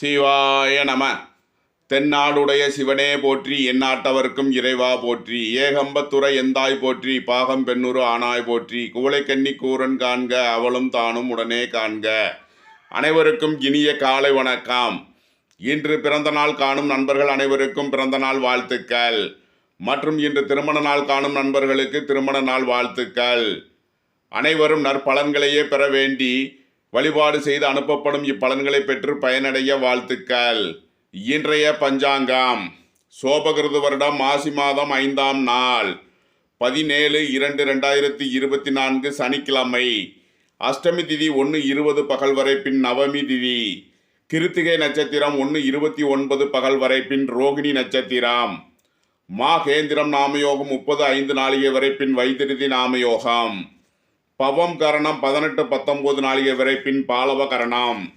சிவாய நம. தென்னாடுடைய சிவனே போற்றி எந்நாட்டவர்க்கும் இறைவா போற்றி ஏகம்பத்துறை எந்தாய் போற்றி பாகம் பெண்ணுரு ஆனாய் போற்றி குவளைக்கன்னி கூரன் காண்க அவளும் தானும் உடனே காண்க. அனைவருக்கும் இனிய காலை வணக்கம். இன்று பிறந்த நாள் காணும் நண்பர்கள் அனைவருக்கும் பிறந்த நாள் வாழ்த்துக்கள். மற்றும் இன்று திருமண நாள் காணும் நண்பர்களுக்கு திருமண நாள் வாழ்த்துக்கள். அனைவரும் நற்பலன்களையே பெற வேண்டி வழிபாடு செய்து அனுப்பப்படும் இப்பலன்களை பெற்று பயனடைய வாழ்த்துக்கள். இன்றைய பஞ்சாங்கம். சோபகிருது வருடம் மாசி மாதம் ஐந்தாம் நாள். பதினேழு இரண்டு ரெண்டாயிரத்தி இருபத்தி நான்கு சனிக்கிழமை. அஷ்டமி திதி ஒன்று இருபது பகல் வரை பின் நவமி திதி. கிருத்திகை நட்சத்திரம் ஒன்று இருபத்தி ஒன்பது பகல் வரை பின் ரோகிணி நட்சத்திரம். மாகேந்திரம் நாமயோகம் முப்பது ஐந்து நாளிகை வரை பின் வைத்திருதி நாமயோகம். பவம் கரணம் பதினெட்டு பத்தொன்பது நாளிகை வரை பின் பாலவ கரணம்.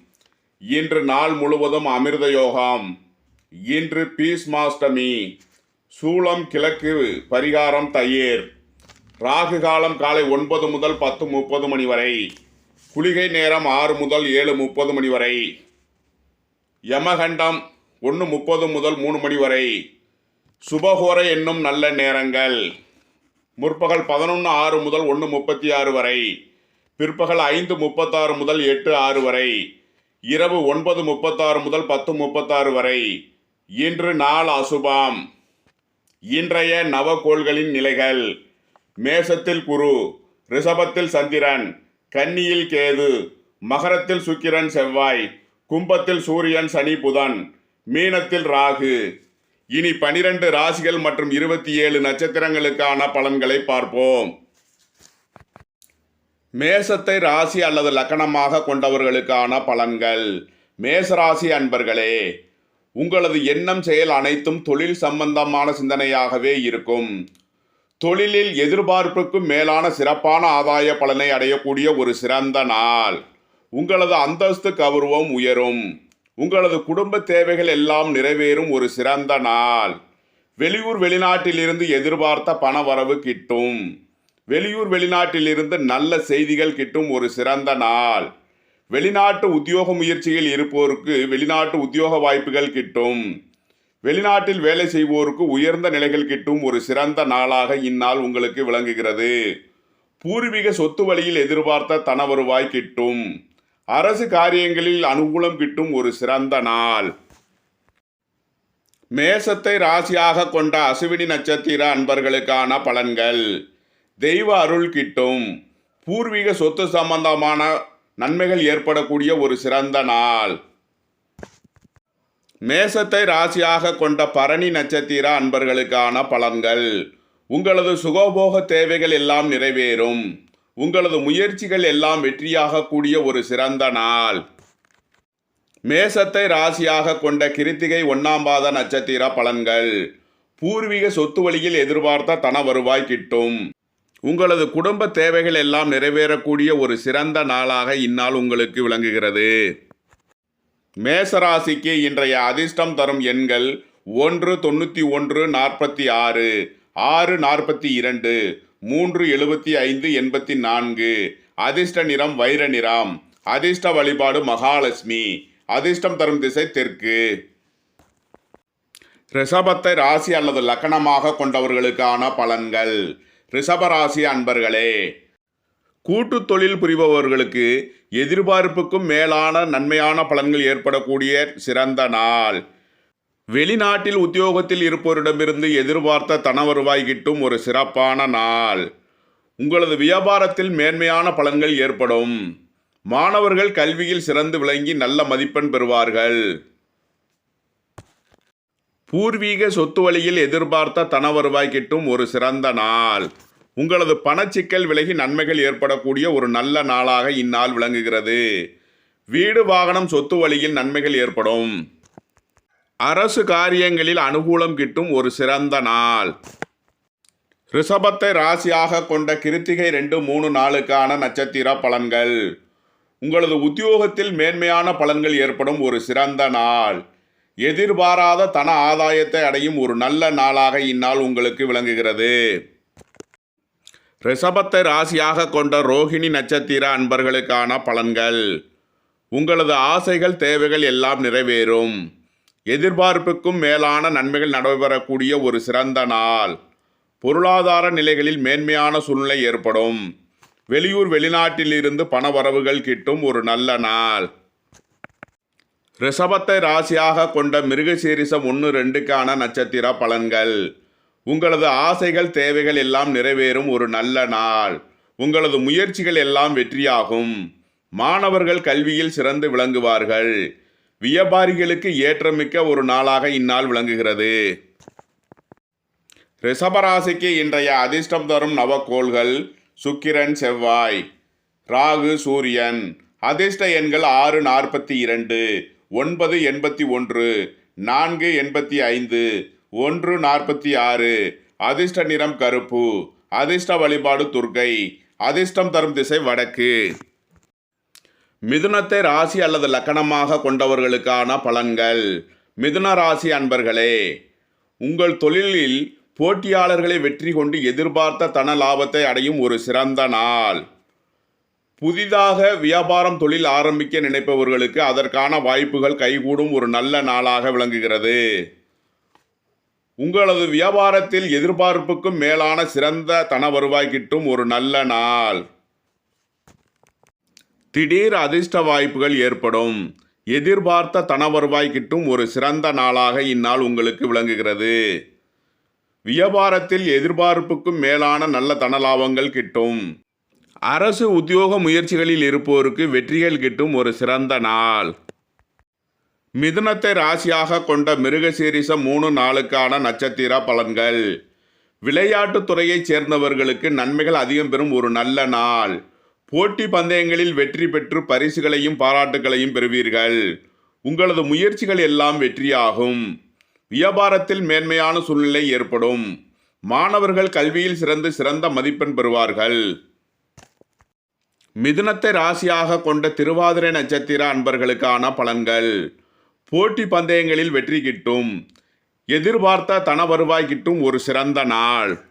இன்று நாள் முழுவதும் அமிர்த யோகம். இன்று பீஸ்மாஷ்டமி சூளம் கிழக்கு பரிகாரம் தயிர். ராகு காலம் காலை ஒன்பது முதல் பத்து முப்பது மணி வரை. குளிகை நேரம் ஆறு முதல் ஏழு முப்பது மணி வரை. யமகண்டம் ஒன்று முப்பது முதல் மூணு மணி வரை. சுபகோரை என்னும் நல்ல நேரங்கள். முற்பகல் பதினொன்று ஆறு முதல் ஒன்று முப்பத்தி ஆறு வரை. பிற்பகல் ஐந்து முப்பத்தாறு முதல் எட்டு ஆறு வரை. இரவு ஒன்பது முப்பத்தாறு முதல் பத்து முப்பத்தாறு வரை. இன்று நாள் அசுபம். இன்றைய நவகோள்களின் நிலைகள். மேசத்தில் குரு ரிஷபத்தில் சந்திரன் கன்னியில் கேது மகரத்தில் சுக்கிரன் செவ்வாய் கும்பத்தில் சூரியன் சனி புதன் மீனத்தில் ராகு இனி பனிரெண்டு ராசிகள் மற்றும் இருபத்தி ஏழு நட்சத்திரங்களுக்கான பலன்களை பார்ப்போம். மேசத்தை ராசி அல்லது லக்கணமாக கொண்டவர்களுக்கான பலன்கள். மேசராசி அன்பர்களே உங்களது எண்ணம் செயல் அனைத்தும் தொழில் சம்பந்தமான சிந்தனையாகவே இருக்கும். தொழிலில் எதிர்பார்ப்புக்கும் மேலான சிறப்பான ஆதாய பலனை அடையக்கூடிய ஒரு சிறந்த நாள். உங்களது அந்தஸ்து கௌரவம் உயரும். உங்களது குடும்ப தேவைகள் எல்லாம் நிறைவேறும் ஒரு சிறந்த நாள். வெளியூர் வெளிநாட்டிலிருந்து எதிர்பார்த்த பண வரவு கிட்டும். வெளியூர் வெளிநாட்டிலிருந்து நல்ல செய்திகள் கிட்டும் ஒரு சிறந்த நாள். வெளிநாட்டு உத்தியோக முயற்சியில் இருப்போருக்கு வெளிநாட்டு உத்தியோக வாய்ப்புகள் கிட்டும். வெளிநாட்டில் வேலை செய்வோருக்கு உயர்ந்த நிலைகள் கிட்டும் ஒரு சிறந்த நாளாக இந்நாள் உங்களுக்கு விளங்குகிறது. பூர்வீக சொத்து வழியில் எதிர்பார்த்த தன வருவாய் கிட்டும். அரசு காரியங்களில் அனுகூலம் கிட்டும் ஒரு சிறந்த நாள். மேசத்தை ராசியாக கொண்ட அசுவினி நட்சத்திர அன்பர்களுக்கான பலன்கள். தெய்வ அருள் கிட்டும். பூர்வீக சொத்து சம்பந்தமான நன்மைகள் ஏற்படக்கூடிய ஒரு சிறந்த நாள். மேசத்தை ராசியாக கொண்ட பரணி நட்சத்திர அன்பர்களுக்கான பலன்கள். உங்களது சுகபோக தேவைகள் எல்லாம் நிறைவேறும். உங்களது முயற்சிகள் எல்லாம் வெற்றியாக கூடிய ஒரு சிறந்த நாள். மேசத்தை ராசியாக கொண்ட கிருத்திகை ஒன்னாம் பாத நட்சத்திர பலன்கள். பூர்வீக சொத்து வழியில் எதிர்பார்த்த தன வருவாய் கிட்டும். உங்களது குடும்ப தேவைகள் எல்லாம் நிறைவேறக்கூடிய ஒரு சிறந்த நாளாக இந்நாள் உங்களுக்கு விளங்குகிறது. மேசராசிக்கு இன்றைய அதிர்ஷ்டம் தரும் எண்கள் ஒன்று தொண்ணூற்றி ஒன்று நாற்பத்தி ஆறு ஆறு நாற்பத்தி இரண்டு மூன்று எழுபத்தி ஐந்து எண்பத்தி நான்கு. அதிர்ஷ்ட நிறம் வைர நிறம். அதிர்ஷ்ட வழிபாடு மகாலட்சுமி. அதிர்ஷ்டம் தரும் திசை தெற்கு. ரிஷபத்தை ராசி அல்லது லக்கணமாக கொண்டவர்களுக்கான பலன்கள். ரிஷபராசி அன்பர்களே கூட்டு தொழில் புரிபவர்களுக்கு எதிர்பார்ப்புக்கும் மேலான நன்மையான பலன்கள் ஏற்படக்கூடிய சிறந்த நாள். வெளிநாட்டில் உத்தியோகத்தில் இருப்பவரிடமிருந்து எதிர்பார்த்த தன வருவாய் கிட்டும் ஒரு சிறப்பான நாள். உங்களது வியாபாரத்தில் மேன்மையான பலன்கள் ஏற்படும். மாணவர்கள் கல்வியில் சிறந்து விளங்கி நல்ல மதிப்பெண் பெறுவார்கள். பூர்வீக சொத்து வழியில் எதிர்பார்த்த தன வருவாய் கிட்டும் ஒரு சிறந்த நாள். உங்களது பணச்சிக்கல் விலகி நன்மைகள் ஏற்படக்கூடிய ஒரு நல்ல நாளாக இந்நாள் விளங்குகிறது. வீடு வாகனம் சொத்து வழியில் நன்மைகள் ஏற்படும். அரசு காரியங்களில் அனுகூலம் கிட்டும் ஒரு சிறந்த நாள். ரிஷபத்தை ராசியாக கொண்ட கிருத்திகை ரெண்டு மூணு நாளுக்கான நட்சத்திர பலன்கள். உங்களது உத்தியோகத்தில் மேன்மையான பலன்கள் ஏற்படும் ஒரு சிறந்த நாள். எதிர்பாராத தன ஆதாயத்தை அடையும் ஒரு நல்ல நாளாக இந்நாள் உங்களுக்கு விளங்குகிறது. ரிஷபத்தை ராசியாக கொண்ட ரோஹிணி நட்சத்திர அன்பர்களுக்கான பலன்கள். உங்களது ஆசைகள் தேவைகள் எல்லாம் நிறைவேறும். எதிர்பார்ப்புக்கும் மேலான நன்மைகள் நடைபெறக்கூடிய ஒரு சிறந்த நாள். பொருளாதார நிலைகளில் மேன்மையான சூழ்நிலை ஏற்படும். வெளியூர் வெளிநாட்டிலிருந்து பண வரவுகள் கிட்டும் ஒரு நல்ல நாள். ரிஷபத்தை ராசியாக கொண்ட மிருகசீரிசம் ஒன்று ரெண்டுக்கான நட்சத்திர பலன்கள். உங்களது ஆசைகள் தேவைகள் எல்லாம் நிறைவேறும் ஒரு நல்ல நாள். உங்களது முயற்சிகள் எல்லாம் வெற்றியாகும். மாணவர்கள் கல்வியில் சிறந்து விளங்குவார்கள். வியாபாரிகளுக்கு ஏற்றமிக்க ஒரு நாளாக இந்நாள் விளங்குகிறது. ரிஷபராசிக்கு இன்றைய அதிர்ஷ்டம் தரும் நவக்கோள்கள் சுக்கிரன் செவ்வாய் ராகு சூரியன். அதிர்ஷ்ட எண்கள் ஆறு நாற்பத்தி இரண்டு ஒன்பது எண்பத்தி ஒன்று நான்கு எண்பத்தி ஐந்து ஒன்று நாற்பத்தி ஆறு. அதிர்ஷ்ட நிறம் கருப்பு. அதிர்ஷ்ட வழிபாடு துர்க்கை. அதிர்ஷ்டம் தரும் திசை வடக்கு. மிதுனத்தை ராசி அல்லது லக்கணமாக கொண்டவர்களுக்கான பலன்கள். மிதுன ராசி அன்பர்களே உங்கள் தொழிலில் போட்டியாளர்களை வெற்றி கொண்டு எதிர்பார்த்த தன லாபத்தை அடையும் ஒரு சிறந்த நாள். புதிதாக வியாபாரம் தொழில் ஆரம்பிக்க நினைப்பவர்களுக்கு அதற்கான வாய்ப்புகள் கைகூடும் ஒரு நல்ல நாளாக விளங்குகிறது. உங்களது வியாபாரத்தில் எதிர்பார்ப்புக்கும் மேலான சிறந்த தன வருவாய் கிட்டும் ஒரு நல்ல நாள். திடீர் அதிர்ஷ்ட வாய்ப்புகள் ஏற்படும். எதிர்பார்த்த தன வருவாய் கிட்டும் ஒரு சிறந்த நாளாக இந்நாள் உங்களுக்கு விளங்குகிறது. வியாபாரத்தில் எதிர்பார்ப்புக்கும் மேலான நல்ல தன லாபங்கள் கிட்டும். அரசு உத்தியோக முயற்சிகளில் இருப்போருக்கு வெற்றிகள் கிட்டும் ஒரு சிறந்த நாள். மிதுனத்தை ராசியாக கொண்ட மிருகசீரிச மூணு நாளுக்கான நட்சத்திர பலன்கள். விளையாட்டுத் துறையைச் சேர்ந்தவர்களுக்கு நன்மைகள் அதிகம் பெறும் ஒரு நல்ல நாள். போட்டி பந்தயங்களில் வெற்றி பெற்று பரிசுகளையும் பாராட்டுகளையும் பெறுவீர்கள். உங்களது முயற்சிகள் எல்லாம் வெற்றியாகும். வியாபாரத்தில் மேன்மையான சூழ்நிலை ஏற்படும். மாணவர்கள் கல்வியில் சிறந்து சிறந்த மதிப்பெண் பெறுவார்கள். மிதுனத்தை ராசியாக கொண்ட திருவாதிரை நட்சத்திர அன்பர்களுக்கான பலன்கள். போட்டி பந்தயங்களில் வெற்றி கிட்டும். எதிர்பார்த்த தன வருவாய் கிட்டும் ஒரு சிறந்த நாள்.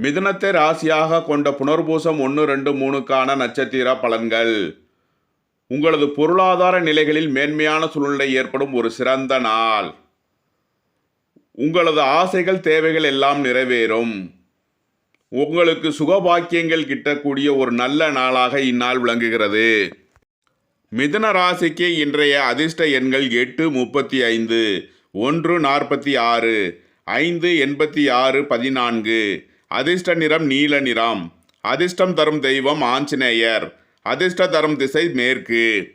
மிதுனத்தை ராசியாக கொண்ட புனர்பூசம் ஒன்று ரெண்டு மூணுக்கான நட்சத்திர பலன்கள். உங்களது பொருளாதார நிலைகளில் மேன்மையான சூழ்நிலை ஏற்படும் ஒரு சிறந்த நாள். உங்களது ஆசைகள் தேவைகள் எல்லாம் நிறைவேறும். உங்களுக்கு சுகபாக்கியங்கள் கிட்டக்கூடிய ஒரு நல்ல நாளாக இந்நாள் விளங்குகிறது. மிதுன ராசிக்கு இன்றைய அதிர்ஷ்ட எண்கள் எட்டு முப்பத்தி ஐந்து ஒன்று நாற்பத்தி ஆறு ஐந்து எண்பத்தி ஆறு பதினான்கு அதிர்ஷ்ட நிறம் நீல நிறம். அதிர்ஷ்டம் தரும் தெய்வம் ஆஞ்சநேயர். அதிர்ஷ்ட தரும் திசை மேற்கு.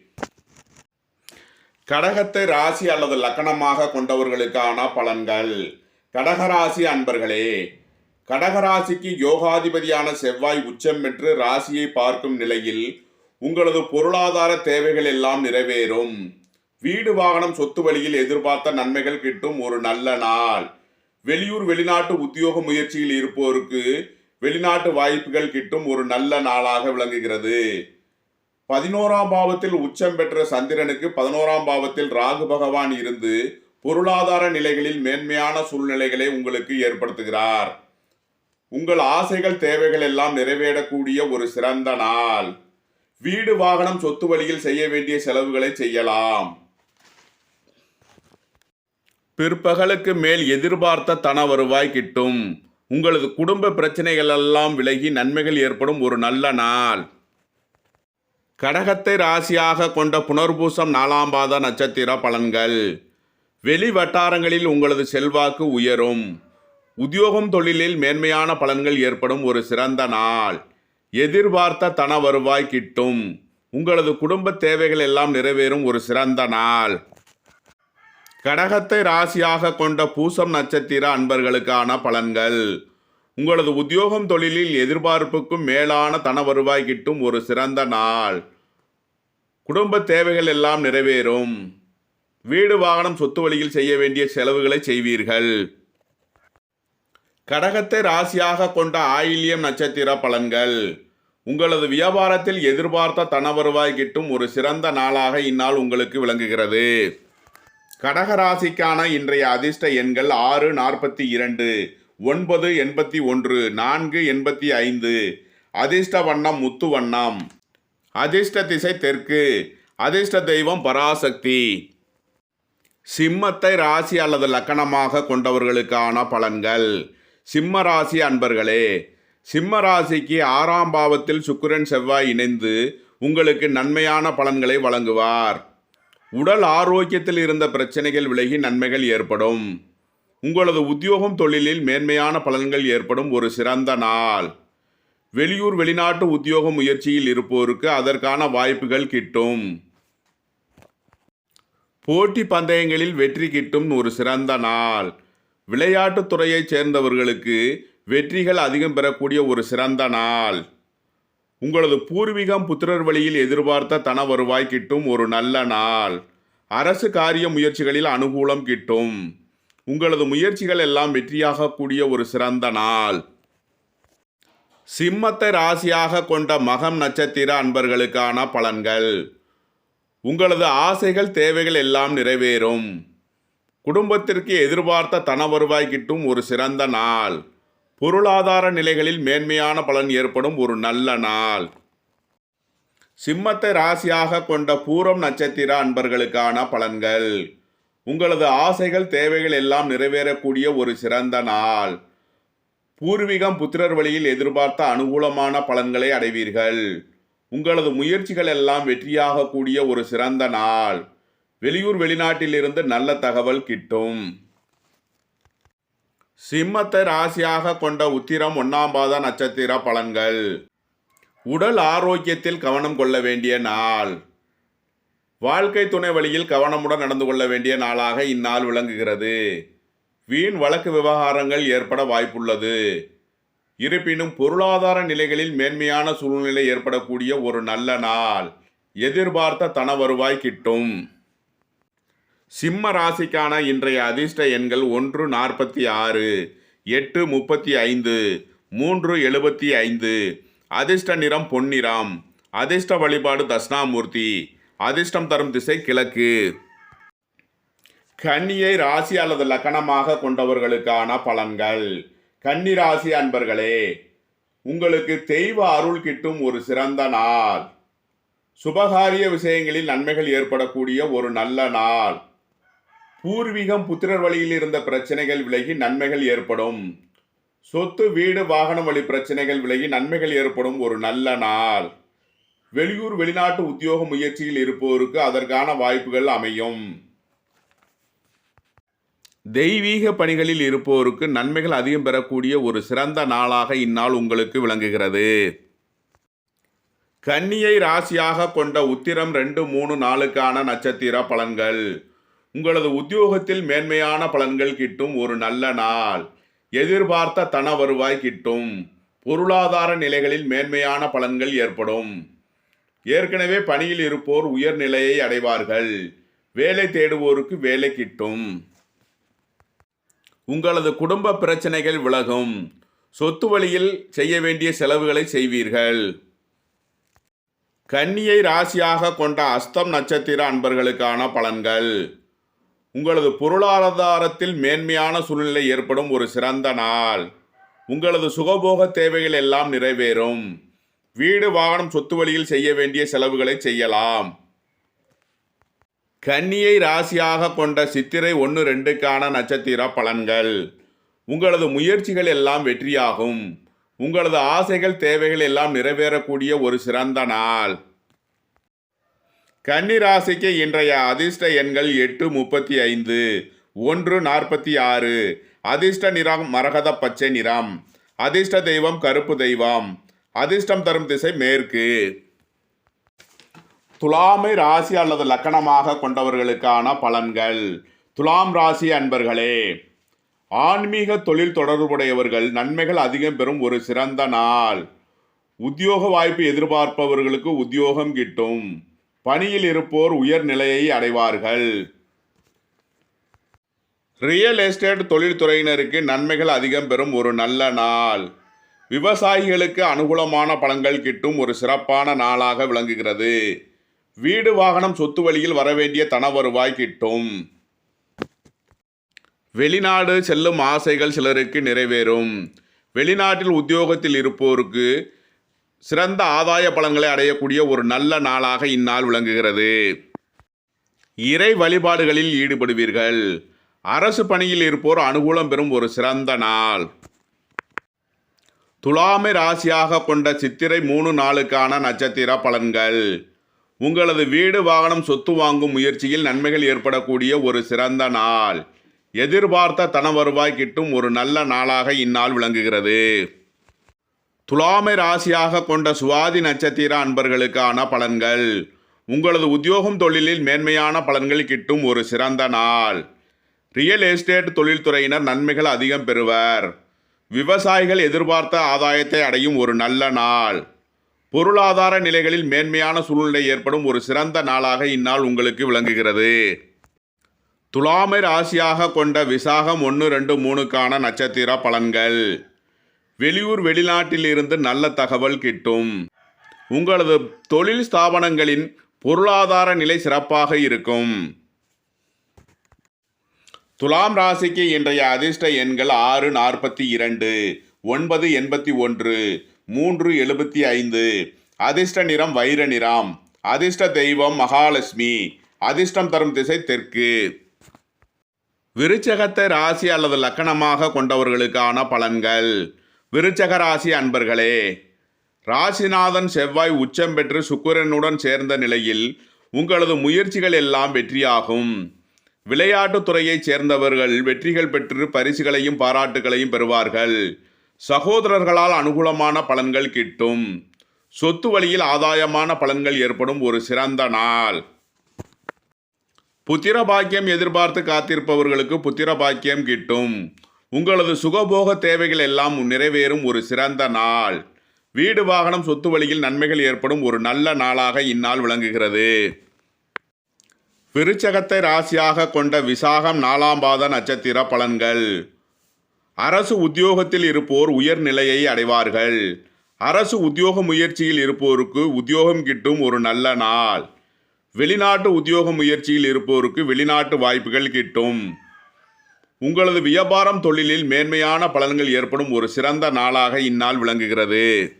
கடகத்தை ராசி அல்லது லக்கணமாக கொண்டவர்களுக்கான பலன்கள். கடகராசி அன்பர்களே கடகராசிக்கு யோகாதிபதியான செவ்வாய் உச்சம் பெற்று ராசியை பார்க்கும் நிலையில் உங்களது பொருளாதார தேவைகள் எல்லாம் நிறைவேறும். வீடு வாகனம் சொத்து வழியில் எதிர்பார்த்த நன்மைகள் கிட்டும் ஒரு நல்ல நாள். வெளியூர் வெளிநாட்டு உத்தியோக முயற்சியில் இருப்போருக்கு வெளிநாட்டு வாய்ப்புகள் கிட்டும் ஒரு நல்ல நாளாக விளங்குகிறது. பதினோராம் பாவத்தில் உச்சம் பெற்ற சந்திரனுக்கு பதினோராம் பாவத்தில் ராகு பகவான் இருந்து பொருளாதார நிலைகளில் மேன்மையான சூழ்நிலைகளை உங்களுக்கு ஏற்படுத்துகிறார். உங்கள் ஆசைகள் தேவைகள் எல்லாம் நிறைவேறக்கூடிய ஒரு சிறந்த நாள். வீடு வாகனம் சொத்து வழியில் செய்ய வேண்டிய செலவுகளை செய்யலாம். பிற்பகலுக்கு மேல் எதிர்பார்த்த தன வருவாய் கிட்டும். உங்களது குடும்ப பிரச்சனைகள் எல்லாம் விலகி நன்மைகள் ஏற்படும் ஒரு நல்ல நாள். கடகத்தை ராசியாக கொண்ட புனர்பூசம் நாலாம் பாத நட்சத்திர பலன்கள். வெளி வட்டாரங்களில் உங்களது செல்வாக்கு உயரும். உத்தியோகம் தொழிலில் மேன்மையான பலன்கள் ஏற்படும் ஒரு சிறந்த நாள். எதிர்பார்த்த தன வருவாய் கிட்டும். உங்களது குடும்ப தேவைகள் எல்லாம் நிறைவேறும் ஒரு சிறந்த நாள். கடகத்தை ராசியாக கொண்ட பூசம் நட்சத்திர அன்பர்களுக்கான பலன்கள். உங்களது உத்தியோகம் தொழிலில் எதிர்பார்ப்புக்கும் மேலான தன வருவாய் கிட்டும் ஒரு சிறந்த நாள். குடும்ப தேவைகள் எல்லாம் நிறைவேறும். வீடு வாகனம் சொத்து வழியில் செய்ய வேண்டிய செலவுகளை செய்வீர்கள். கடகத்தை ராசியாக கொண்ட ஆயில்யம் நட்சத்திர பலன்கள். உங்களது வியாபாரத்தில் எதிர்பார்த்த தன வருவாய் கிட்டும் ஒரு சிறந்த நாளாக இந்நாள் உங்களுக்கு விளங்குகிறது. கடக ராசிக்கான இன்றைய அதிர்ஷ்ட எண்கள் ஆறு நாற்பத்தி இரண்டு ஒன்பது எண்பத்தி ஒன்று நான்கு எண்பத்தி ஐந்து. அதிர்ஷ்ட வண்ணம் முத்து வண்ணம். அதிர்ஷ்ட திசை தெற்கு அதிர்ஷ்ட தெய்வம் பராசக்தி. சிம்மத்தை ராசி அல்லது லக்கணமாக கொண்டவர்களுக்கான பலன்கள். சிம்ம ராசி அன்பர்களே சிம்ம ராசிக்கு ஆறாம் பாவத்தில் சுக்கிரன் செவ்வாய் இணைந்து உங்களுக்கு நன்மையான பலன்களை வழங்குவார். உடல் ஆரோக்கியத்தில் இருந்த பிரச்சனைகள் விலகி நன்மைகள் ஏற்படும். உங்களது உத்தியோகம் தொழிலில் மேன்மையான பலன்கள் ஏற்படும் ஒரு சிறந்த நாள். வெளியூர் வெளிநாட்டு உத்தியோக முயற்சியில் இருப்போருக்கு அதற்கான வாய்ப்புகள் கிட்டும். போட்டி பந்தயங்களில் வெற்றி கிட்டும் ஒரு சிறந்த நாள். விளையாட்டுத் துறையைச் சேர்ந்தவர்களுக்கு வெற்றிகள் அதிகம் பெறக்கூடிய ஒரு சிறந்த நாள். உங்களது பூர்வீகம் புத்திரர் வழியில் எதிர்பார்த்த தன வருவாய் கிட்டும் ஒரு நல்ல நாள். அரசு காரிய முயற்சிகளில் அனுகூலம் கிட்டும். உங்களது முயற்சிகள் எல்லாம் வெற்றியாகக்கூடிய ஒரு சிறந்த நாள். சிம்மத்தை ராசியாக கொண்ட மகம் நட்சத்திர அன்பர்களுக்கான பலன்கள். உங்களது ஆசைகள் தேவைகள் எல்லாம் நிறைவேறும். குடும்பத்திற்கு எதிர்பார்த்த தன வருவாய் கிட்டும் ஒரு சிறந்த நாள். பொருளாதார நிலைகளில் மேன்மையான பலன் ஏற்படும் ஒரு நல்ல நாள். சிம்மத்தை ராசியாக கொண்ட பூரம் நட்சத்திர அன்பர்களுக்கான பலன்கள். உங்களது ஆசைகள் தேவைகள் எல்லாம் நிறைவேறக்கூடிய ஒரு சிறந்த நாள். பூர்வீகம் புத்திரர் வழியில் எதிர்பார்த்த அனுகூலமான பலன்களை அடைவீர்கள். உங்களது முயற்சிகள் எல்லாம் வெற்றியாக கூடிய ஒரு சிறந்த நாள். வெளியூர் வெளிநாட்டிலிருந்து நல்ல தகவல் கிட்டும். சிம்மத்தை ராசியாக கொண்ட உத்திரம் ஒன்னாம் பாத நட்சத்திர பலன்கள். உடல் ஆரோக்கியத்தில் கவனம் கொள்ள வேண்டிய நாள். வாழ்க்கை துணை வழியில் கவனமுடன் நடந்து கொள்ள வேண்டிய நாளாக இந்நாள் விளங்குகிறது. வீண் வழக்கு விவகாரங்கள் ஏற்பட வாய்ப்புள்ளது. இருப்பினும் பொருளாதார நிலைகளில் மேன்மையான சூழ்நிலை ஏற்படக்கூடிய ஒரு நல்ல நாள். எதிர்பார்த்த தன வருவாய் கிட்டும். சிம்ம ராசிக்கான இன்றைய அதிர்ஷ்ட எண்கள் ஒன்று நாற்பத்தி ஆறு எட்டு முப்பத்தி ஐந்து மூன்று எழுபத்தி ஐந்து. அதிர்ஷ்ட நிறம் பொன்னிறம். அதிர்ஷ்ட வழிபாடு தட்சிணாமூர்த்தி. அதிர்ஷ்டம் தரும் திசை கிழக்கு. கன்னியை ராசி அல்லது லக்கணமாக கொண்டவர்களுக்கான பலன்கள். கன்னி ராசி அன்பர்களே உங்களுக்கு தெய்வ அருள் கிட்டும் ஒரு சிறந்த நாள். சுபகாரிய விஷயங்களில் நன்மைகள் ஏற்படக்கூடிய ஒரு நல்ல நாள். பூர்வீகம் புத்திரர் வழியில் இருந்த பிரச்சனைகள் விலகி நன்மைகள் ஏற்படும். சொத்து வீடு வாகனம் வழி பிரச்சனைகள் விலகி நன்மைகள் ஏற்படும் ஒரு நல்ல நாள். வெளியூர் வெளிநாட்டு உத்தியோக முயற்சியில் இருப்போருக்கு அதற்கான வாய்ப்புகள் அமையும். தெய்வீக பணிகளில் இருப்போருக்கு நன்மைகள் அதிகம் பெறக்கூடிய ஒரு சிறந்த நாளாக இந்நாள் உங்களுக்கு விளங்குகிறது. கன்னியை ராசியாக கொண்ட உத்திரம் ரெண்டு மூணு நாளுக்கான நட்சத்திர பலன்கள். உங்களது உத்தியோகத்தில் மேன்மையான பலன்கள் கிட்டும் ஒரு நல்ல நாள். எதிர்பார்த்த தன வருவாய் கிட்டும். பொருளாதார நிலைகளில் மேன்மையான பலன்கள் ஏற்படும். ஏற்கனவே பணியில் இருப்போர் உயர்நிலையை அடைவார்கள். வேலை தேடுவோருக்கு வேலை கிட்டும். உங்களது குடும்ப பிரச்சனைகள் விலகும். சொத்து வழியில் செய்ய வேண்டிய செலவுகளை செய்வீர்கள். கன்னியை ராசியாக கொண்ட அஸ்தம் நட்சத்திர அன்பர்களுக்கான பலன்கள். உங்களது பொருளாதாரத்தில் மேன்மையான சூழ்நிலை ஏற்படும் ஒரு சிறந்த நாள். உங்களது சுகபோக தேவைகள் எல்லாம் நிறைவேறும். வீடு வாகனம் சொத்து வழியில் செய்ய வேண்டிய செலவுகளை செய்யலாம். கன்னியை ராசியாக கொண்ட சித்திரை ஒன்று ரெண்டுக்கான நட்சத்திர பலன்கள். உங்களது முயற்சிகள் எல்லாம் வெற்றியாகும். உங்களது ஆசைகள் தேவைகள் எல்லாம் நிறைவேறக்கூடிய ஒரு சிறந்த நாள். கன்னிராசிக்கு இன்றைய அதிர்ஷ்ட எண்கள் எட்டு முப்பத்தி ஐந்து ஒன்று நாற்பத்தி ஆறு. அதிர்ஷ்ட நிறம் மரகத பச்சை நிறம். அதிர்ஷ்ட தெய்வம் கருப்பு தெய்வம். அதிர்ஷ்டம் தரும் திசை மேற்கு. துலாமை ராசி அல்லது லக்கணமாக கொண்டவர்களுக்கான பலன்கள். துலாம் ராசி அன்பர்களே ஆன்மீக தொழில் தொடர்புடையவர்கள் நன்மைகள் அதிகம் பெறும் ஒரு சிறந்த நாள். உத்தியோக வாய்ப்பு எதிர்பார்ப்பவர்களுக்கு உத்தியோகம் கிட்டும். பணியில் இருப்போர் உயர்நிலையை அடைவார்கள். ரியல் எஸ்டேட் தொழில்துறையினருக்கு நன்மைகள் அதிகம் பெறும் ஒரு நல்ல நாள். விவசாயிகளுக்கு அனுகூலமான பலன்கள் கிட்டும் ஒரு சிறப்பான நாளாக விளங்குகிறது. வீடு வாகனம் சொத்து வழியில் வரவேண்டிய தன வருவாய் கிட்டும். வெளிநாடு செல்லும் ஆசைகள் சிலருக்கு நிறைவேறும். வெளிநாட்டில் உத்தியோகத்தில் இருப்போருக்கு சிறந்த ஆதாய பலன்களை அடையக்கூடிய ஒரு நல்ல நாளாக இந்நாள் விளங்குகிறது. இறை வழிபாடுகளில் ஈடுபடுவீர்கள். அரசு பணியில் இருப்போர் அனுகூலம் பெறும் ஒரு சிறந்த நாள். துலாமை ராசியாக கொண்ட சித்திரை மூணு நாளுக்கான நட்சத்திர பலன்கள். உங்களது வீடு வாகனம் சொத்து வாங்கும் முயற்சியில் நன்மைகள் ஏற்படக்கூடிய ஒரு சிறந்த நாள். எதிர்பார்த்த தன வருவாய் கிட்டும் ஒரு நல்ல நாளாக இந்நாள் விளங்குகிறது. துலாமை ராசியாக கொண்ட சுவாதி நட்சத்திர அன்பர்களுக்கான பலன்கள். உங்களது உத்தியோகம் தொழிலில் மேன்மையான பலன்கள் கிட்டும் ஒரு சிறந்த நாள். ரியல் எஸ்டேட் தொழில்துறையினர் நன்மைகள் அதிகம் பெறுவர். விவசாயிகள் எதிர்பார்த்த ஆதாயத்தை அடையும் ஒரு நல்ல நாள். பொருளாதார நிலைகளில் மேன்மையான சூழ்நிலை ஏற்படும் ஒரு சிறந்த நாளாக இந்நாள் உங்களுக்கு விளங்குகிறது. துலாமை ராசியாக கொண்ட விசாகம் ஒன்று ரெண்டு மூணுக்கான நட்சத்திர பலன்கள். வெளியூர் வெளிநாட்டில் இருந்து நல்ல தகவல் கிட்டும். உங்களது தொழில் ஸ்தாபனங்களின் பொருளாதார நிலை சிறப்பாக இருக்கும். துலாம் ராசிக்கு இன்றைய அதிர்ஷ்ட எண்கள் ஆறு நாற்பத்தி இரண்டு ஒன்பது எண்பத்தி ஒன்று மூன்று எழுபத்தி ஐந்து. அதிர்ஷ்ட நிறம் வைர நிறம். அதிர்ஷ்ட தெய்வம் மகாலட்சுமி. அதிர்ஷ்டம் தரும் திசை தெற்கு. விருச்சகத்தை ராசி அல்லது லக்கணமாக கொண்டவர்களுக்கான பலன்கள். விருச்சக ராசி அன்பர்களே ராசிநாதன் செவ்வாய் உச்சம் பெற்று சுக்கிரனுடன் சேர்ந்த நிலையில் உங்களது முயற்சிகள் எல்லாம் வெற்றியாகும். விளையாட்டுத் துறையைச் சேர்ந்தவர்கள் வெற்றிகள் பெற்று பரிசுகளையும் பாராட்டுகளையும் பெறுவார்கள். சகோதரர்களால் அனுகூலமான பலன்கள் கிட்டும். சொத்து வழியில் ஆதாயமான பலன்கள் ஏற்படும் ஒரு சிறந்த நாள். புத்திர பாக்கியம் எதிர்பார்த்து காத்திருப்பவர்களுக்கு புத்திர பாக்கியம் கிட்டும். உங்களது சுகபோக தேவைகள் எல்லாம் நிறைவேறும் ஒரு சிறந்த நாள். வீடு வாகனம் சொத்து வழியில் நன்மைகள் ஏற்படும் ஒரு நல்ல நாளாக இந்நாள் விளங்குகிறது. விருச்சகத்தை ராசியாக கொண்ட விசாகம் நாலாம் பாத நட்சத்திர பலன்கள். அரசு உத்தியோகத்தில் இருப்போர் உயர்நிலையை அடைவார்கள். அரசு உத்தியோக முயற்சியில் இருப்போருக்கு உத்தியோகம் கிட்டும் ஒரு நல்ல நாள். வெளிநாட்டு உத்தியோக முயற்சியில் இருப்போருக்கு வெளிநாட்டு வாய்ப்புகள் கிட்டும். உங்களது வியாபாரம் தொழிலில் மேன்மையான பலன்கள் ஏற்படும் ஒரு சிறந்த நாளாக இந்நாள் விளங்குகிறது.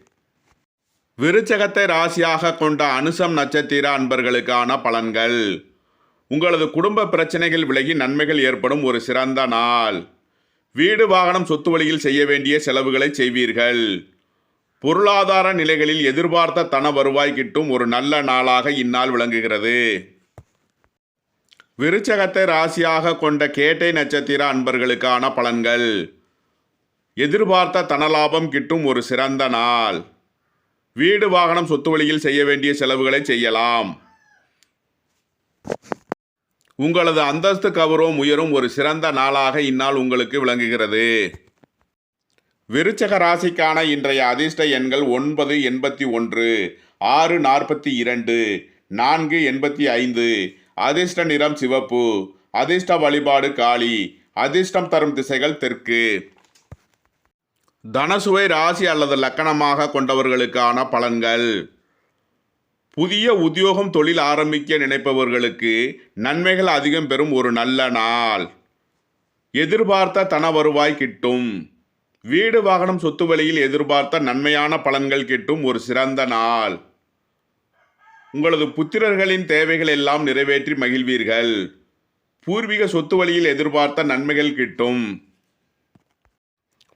விருச்சகத்தை ராசியாக கொண்ட அனுசம் நட்சத்திர அன்பர்களுக்கான பலன்கள். உங்களது குடும்ப பிரச்சனைகள் விலகி நன்மைகள் ஏற்படும் ஒரு சிறந்த நாள். வீடு வாகனம் சொத்து வழியில் செய்ய வேண்டிய செலவுகளை செய்வீர்கள். பொருளாதார நிலைகளில் எதிர்பார்த்த தன வருவாய் கிட்டும் ஒரு நல்ல நாளாக இந்நாள் விளங்குகிறது. விருச்சகத்தை ராசியாக கொண்ட கேட்டை நட்சத்திர அன்பர்களுக்கான பலன்கள். எதிர்பார்த்த தனலாபம் கிட்டும் ஒரு சிறந்த நாள். வீடு வாகனம் சொத்து வழியில் செய்ய வேண்டிய செலவுகளை செய்யலாம். உங்களது அந்தஸ்து கௌரவம் உயரும் ஒரு சிறந்த நாளாக இந்நாள் உங்களுக்கு விளங்குகிறது. விருச்சக ராசிக்கான இன்றைய அதிர்ஷ்ட எண்கள் ஒன்பது எண்பத்தி ஒன்று ஆறு நாற்பத்தி இரண்டு நான்கு எண்பத்தி ஐந்து அதிர்ஷ்ட நிறம் சிவப்பு அதிர்ஷ்ட வழிபாடு காளி அதிர்ஷ்டம் தரும் திசைகள் தெற்கு. தனசுவை ராசி அல்லது லக்கணமாக கொண்டவர்களுக்கான பலன்கள். புதிய உத்தியோகம் தொழில் ஆரம்பிக்க நினைப்பவர்களுக்கு நன்மைகள் அதிகம் பெறும் ஒரு நல்ல நாள். எதிர்பார்த்த தன வருவாய் கிட்டும். வீடு வாகனம் சொத்து வழியில் எதிர்பார்த்த நன்மையான பலன்கள் கிட்டும் ஒரு சிறந்த நாள். உங்களது புத்திரர்களின் தேவைகள் எல்லாம் நிறைவேற்றி மகிழ்வீர்கள். பூர்வீக சொத்து வழியில் எதிர்பார்த்த நன்மைகள் கிட்டும்.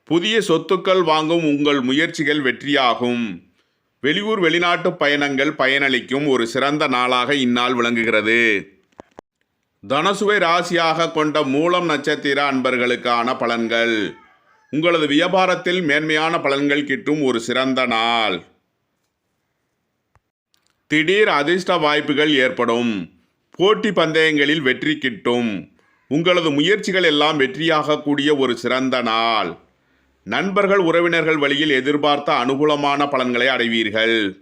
புதிய சொத்துக்கள் வாங்கும் உங்கள் முயற்சிகள் வெற்றியாகும். வெளியூர் வெளிநாட்டு பயணங்கள் பயனளிக்கும் ஒரு சிறந்த நாளாக இந்நாள் விளங்குகிறது. தனசுவை ராசியாக கொண்ட மூலம் நட்சத்திர அன்பர்களுக்கான பலன்கள். உங்களது வியாபாரத்தில் மேன்மையான பலன்கள் கிட்டும் ஒரு சிறந்த நாள். திடீர் அதிர்ஷ்ட வாய்ப்புகள் ஏற்படும். போட்டி பந்தயங்களில் வெற்றி கிட்டும். உங்களது முயற்சிகள் எல்லாம் வெற்றியாகக்கூடிய ஒரு சிறந்த நாள். நண்பர்கள் உறவினர்கள் வழியில் எதிர்பார்த்த அனுகூலமான பலன்களை அடைவீர்கள்.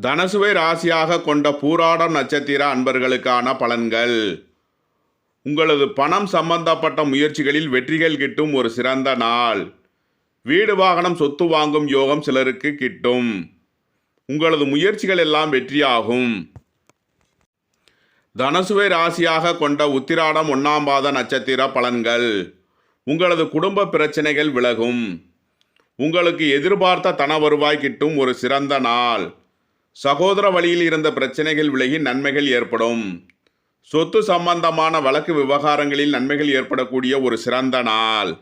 தனசுவை ராசியாக கொண்ட பூராடம் நட்சத்திர அன்பர்களுக்கான பலன்கள். உங்களது பணம் சம்பந்தப்பட்ட முயற்சிகளில் வெற்றிகள் கிட்டும் ஒரு சிறந்த நாள். வீடு வாகனம் சொத்து வாங்கும் யோகம் சிலருக்கு கிட்டும். உங்களது முயற்சிகள் எல்லாம் வெற்றியாகும். தனசுவை ராசியாக கொண்ட உத்திராடம் ஒன்றாம் பாத நட்சத்திர பலன்கள். உங்களது குடும்ப பிரச்சனைகள் விலகும். உங்களுக்கு எதிர்பார்த்த தன வருவாய் கிட்டும் ஒரு சிறந்த நாள். சகோதர வழியில் இருந்த பிரச்சனைகள் விலகி நன்மைகள் ஏற்படும். சொத்து சம்பந்தமான வழக்கு விவகாரங்களில் நன்மைகள் ஏற்படக்கூடிய ஒரு சிறந்த நாள்.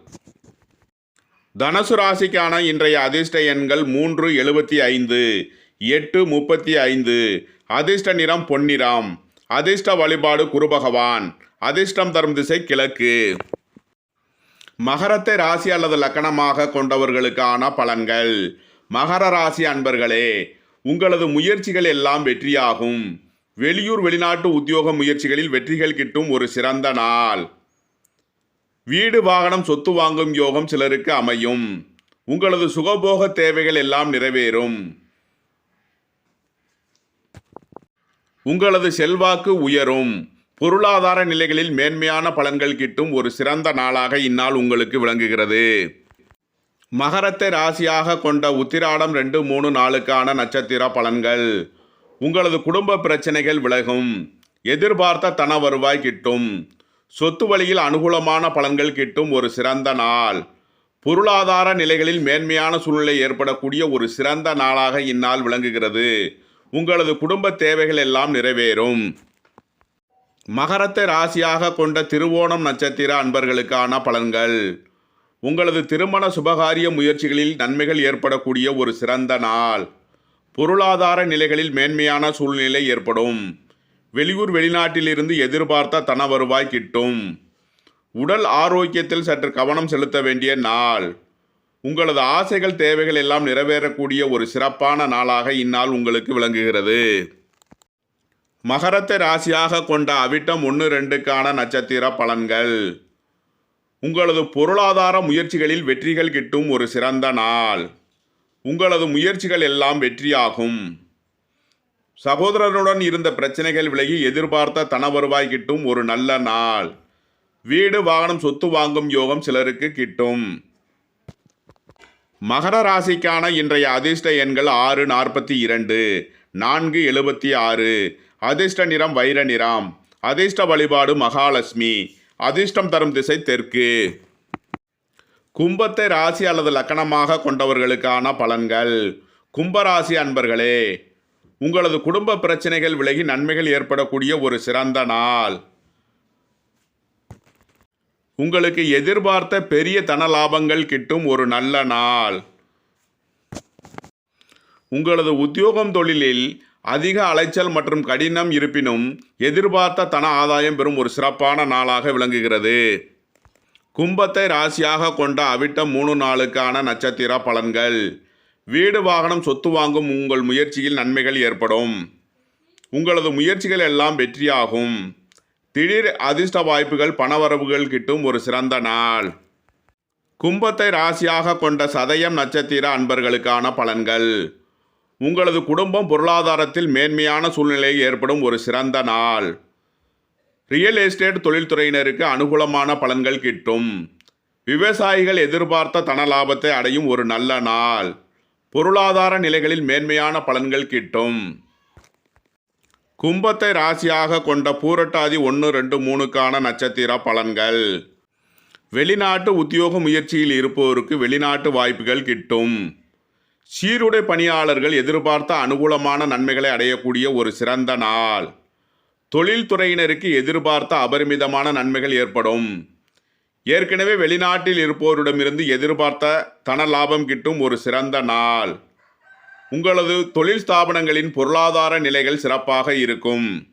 தனசு ராசிக்கான இன்றைய அதிர்ஷ்ட எண்கள் மூன்று எழுபத்தி ஐந்து. எட்டு முப்பத்தி ஐந்து. அதிர்ஷ்ட நிறம் பொன்னிறம். அதிர்ஷ்ட வழிபாடு குருபகவான். அதிர்ஷ்டம் தரும் திசை கிழக்கு. மகரத்தை ராசி அல்லது லக்கணமாக கொண்டவர்களுக்கான பலன்கள். மகர ராசி அன்பர்களே உங்களது முயற்சிகள் எல்லாம் வெற்றியாகும். வெளியூர் வெளிநாட்டு உத்தியோக முயற்சிகளில் வெற்றிகள் கிட்டும் ஒரு சிறந்த நாள். வீடு வாகனம் சொத்து வாங்கும் யோகம் சிலருக்கு அமையும். உங்களது சுகபோக தேவைகள் எல்லாம் நிறைவேறும். உங்களது செல்வாக்கு உயரும். பொருளாதார நிலைகளில் மேன்மையான பலன்கள் கிட்டும் ஒரு சிறந்த நாளாக இந்நாள் உங்களுக்கு விளங்குகிறது. மகரத்தை ராசியாக கொண்ட உத்திராடம் ரெண்டு மூணு நாளுக்கான நட்சத்திர பலன்கள். உங்களது குடும்ப பிரச்சனைகள் விலகும். எதிர்பார்த்த தன வருவாய் கிட்டும். சொத்து வழியில் அனுகூலமான பலன்கள் கிட்டும் ஒரு சிறந்த நாள். பொருளாதார நிலைகளில் மேன்மையான சூழ்நிலை ஏற்படக்கூடிய ஒரு சிறந்த நாளாக இந்நாள் விளங்குகிறது. உங்களது குடும்ப தேவைகள் எல்லாம் நிறைவேறும். மகரத்தை ராசியாக கொண்ட திருவோணம் நட்சத்திர அன்பர்களுக்கான பலன்கள். உங்களது திருமண சுபகாரிய முயற்சிகளில் நன்மைகள் ஏற்படக்கூடிய ஒரு சிறந்த நாள். பொருளாதார நிலைகளில் மேன்மையான சூழ்நிலை ஏற்படும். வெளியூர் வெளிநாட்டிலிருந்து எதிர்பார்த்த தன வருவாய் கிட்டும். உடல் ஆரோக்கியத்தில் சற்று கவனம் செலுத்த வேண்டிய நாள். உங்களது ஆசைகள் தேவைகள் எல்லாம் நிறைவேறக்கூடிய ஒரு சிறப்பான நாளாக இந்நாள் உங்களுக்கு விளங்குகிறது. மகரத்தை ராசியாக கொண்ட அவிட்டம் ஒன்று ரெண்டுக்கான நட்சத்திர பலன்கள். உங்களது பொருளாதார முயற்சிகளில் வெற்றிகள் கிட்டும் ஒரு சிறந்த நாள். உங்களது முயற்சிகள் எல்லாம் வெற்றியாகும். சகோதரருடன் இருந்த பிரச்சனைகள் விலகி எதிர்பார்த்த தன வருவாய் கிட்டும் ஒரு நல்ல நாள். வீடு வாகனம் சொத்து வாங்கும் யோகம் சிலருக்கு கிட்டும். மகர ராசிக்கான இன்றைய அதிர்ஷ்ட எண்கள் ஆறு நாற்பத்தி இரண்டு நான்கு எழுபத்தி ஆறு. அதிர்ஷ்ட நிறம் வைர நிறம். அதிர்ஷ்ட வழிபாடு மகாலட்சுமி. அதிர்ஷ்டம் தரும் திசை தெற்கு. கும்பத்தை ராசி அல்லது லக்கணமாக கொண்டவர்களுக்கான பலன்கள். கும்பராசி அன்பர்களே உங்களது குடும்ப பிரச்சனைகள் விலகி நன்மைகள் ஏற்படக்கூடிய ஒரு சிறந்த நாள். உங்களுக்கு எதிர்பார்த்த பெரிய தன லாபங்கள் கிட்டும் ஒரு நல்ல நாள். உங்களது உத்தியோகம் தொழிலில் அதிக அலைச்சல் மற்றும் கடினம் இருப்பினும் எதிர்பார்த்த தன ஆதாயம் பெறும் ஒரு சிறப்பான நாளாக விளங்குகிறது. கும்பத்தை ராசியாக கொண்ட அவிட்டம் மூணு நாளுக்கான நட்சத்திர பலன்கள். வீடு வாகனம் சொத்து வாங்கும் உங்கள் முயற்சியில் நன்மைகள் ஏற்படும். உங்களது முயற்சிகள் எல்லாம் வெற்றியாகும். திடீர் அதிர்ஷ்ட வாய்ப்புகள் பணவரவுகள் கிட்டும் ஒரு சிறந்த நாள். கும்பத்தை ராசியாக கொண்ட சதயம் நட்சத்திர அன்பர்களுக்கான பலன்கள். உங்களது குடும்பம் பொருளாதாரத்தில் மேன்மையான சூழ்நிலை ஏற்படும் ஒரு சிறந்த நாள். ரியல் எஸ்டேட் தொழில்துறையினருக்கு அனுகூலமான பலன்கள் கிட்டும். விவசாயிகள் எதிர்பார்த்த தன லாபத்தை அடையும் ஒரு நல்ல நாள். பொருளாதார நிலைகளில் மேன்மையான பலன்கள் கிட்டும். கும்பத்தை ராசியாக கொண்ட பூரட்டாதி ஒன்று ரெண்டு மூணுக்கான நட்சத்திர பலன்கள். வெளிநாட்டு உத்தியோக முயற்சியில் இருப்போருக்கு வெளிநாட்டு வாய்ப்புகள் கிட்டும். சீருடை பணியாளர்கள் எதிர்பார்த்த அனுகூலமான நன்மைகளை அடையக்கூடிய ஒரு சிறந்த நாள். தொழில்துறையினருக்கு எதிர்பார்த்த அபரிமிதமான நன்மைகள் ஏற்படும். ஏற்கனவே வெளிநாட்டில் இருப்போரிடமிருந்து எதிர்பார்த்த தன லாபம் கிட்டும் ஒரு சிறந்த நாள். உங்களது தொழில் ஸ்தாபனங்களின் பொருளாதார நிலைகள் சிறப்பாக இருக்கும்.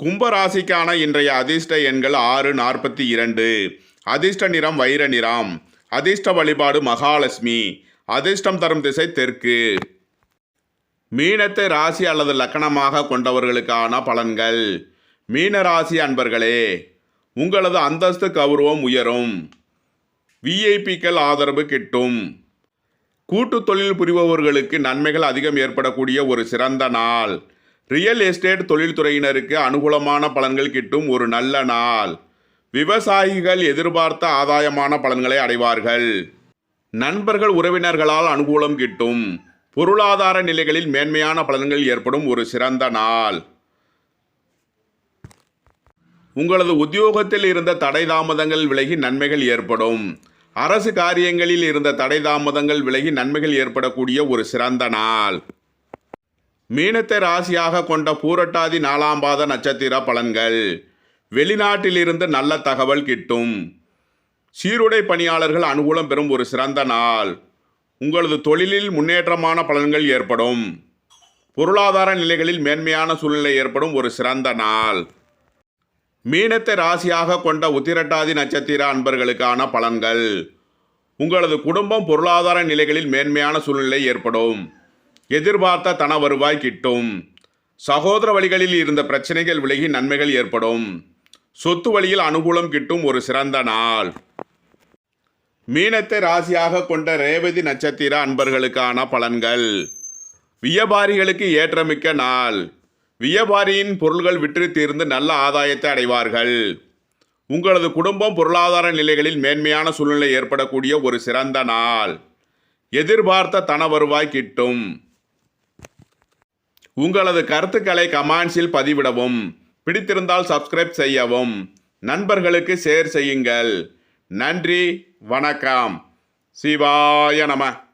கும்பராசிக்கான இன்றைய அதிர்ஷ்ட எண்கள் ஆறு நாற்பத்தி இரண்டு. அதிர்ஷ்ட நிறம் வைர நிறம். அதிர்ஷ்ட வழிபாடு மகாலட்சுமி. அதிர்ஷ்டம் தரும் திசை தெற்கு. மீனத்தை ராசி அல்லது லக்கணமாக கொண்டவர்களுக்கான பலன்கள். மீன ராசி அன்பர்களே உங்களது அந்தஸ்து கௌரவம் உயரும். விஐபிக்கள் ஆதரவு கிட்டும். கூட்டு தொழில் புரிபவர்களுக்கு நன்மைகள் அதிகம் ஏற்படக்கூடிய ஒரு சிறந்த நாள். ரியல் எஸ்டேட் தொழில்துறையினருக்கு அனுகூலமான பலன்கள் கிட்டும் ஒரு நல்ல நாள். விவசாயிகள் எதிர்பார்த்த ஆதாயமான பலன்களை அடைவார்கள். நண்பர்கள் உறவினர்களால் அனுகூலம் கிட்டும். பொருளாதார நிலைகளில் மேன்மையான பலன்கள் ஏற்படும் ஒரு சிறந்த நாள். உங்களது உத்தியோகத்தில் இருந்த தடை தாமதங்கள் விலகி நன்மைகள் ஏற்படும். அரசு காரியங்களில் இருந்த தடை தாமதங்கள் விலகி நன்மைகள் ஏற்படக்கூடிய ஒரு சிறந்த நாள். மீனத்தை ராசியாக கொண்ட பூரட்டாதி நாலாம் பாத நட்சத்திர பலன்கள். வெளிநாட்டிலிருந்து நல்ல தகவல் கிட்டும். சீருடை பணியாளர்கள் அனுகூலம் பெறும் ஒரு சிறந்த நாள். உங்களது தொழிலில் முன்னேற்றமான பலன்கள் ஏற்படும். பொருளாதார நிலைகளில் மேன்மையான சூழ்நிலை ஏற்படும் ஒரு சிறந்த நாள். மீனத்தை ராசியாக கொண்ட உத்திரட்டாதி நட்சத்திர அன்பர்களுக்கான பலன்கள். உங்களது குடும்பம் பொருளாதார நிலைகளில் மேன்மையான சூழ்நிலை ஏற்படும். எதிர்பார்த்த தன வருவாய் கிட்டும். சகோதர வழிகளில் இருந்த பிரச்சனைகள் விலகி நன்மைகள் ஏற்படும். சொத்து வழியில் அனுகூலம் கிட்டும் ஒரு சிறந்த நாள். மீனத்தை ராசியாக கொண்ட ரேவதி நட்சத்திர அன்பர்களுக்கான பலன்கள். வியாபாரிகளுக்கு ஏற்றமிக்க நாள். வியாபாரியின் பொருள்கள் விற்று தீர்ந்து நல்ல ஆதாயத்தை அடைவார்கள். உங்களது குடும்பம் பொருளாதார நிலைகளில் மேன்மையான சூழ்நிலை ஏற்படக்கூடிய ஒரு சிறந்த நாள். எதிர்பார்த்த தன வருவாய் கிட்டும். உங்களது கருத்துக்களை கமெண்ட்ஸில் பதிவிடவும். பிடித்திருந்தால் சப்ஸ்கிரைப் செய்யவும். நண்பர்களுக்கு ஷேர் செய்யுங்கள். நன்றி வணக்கம். சிவாய நம.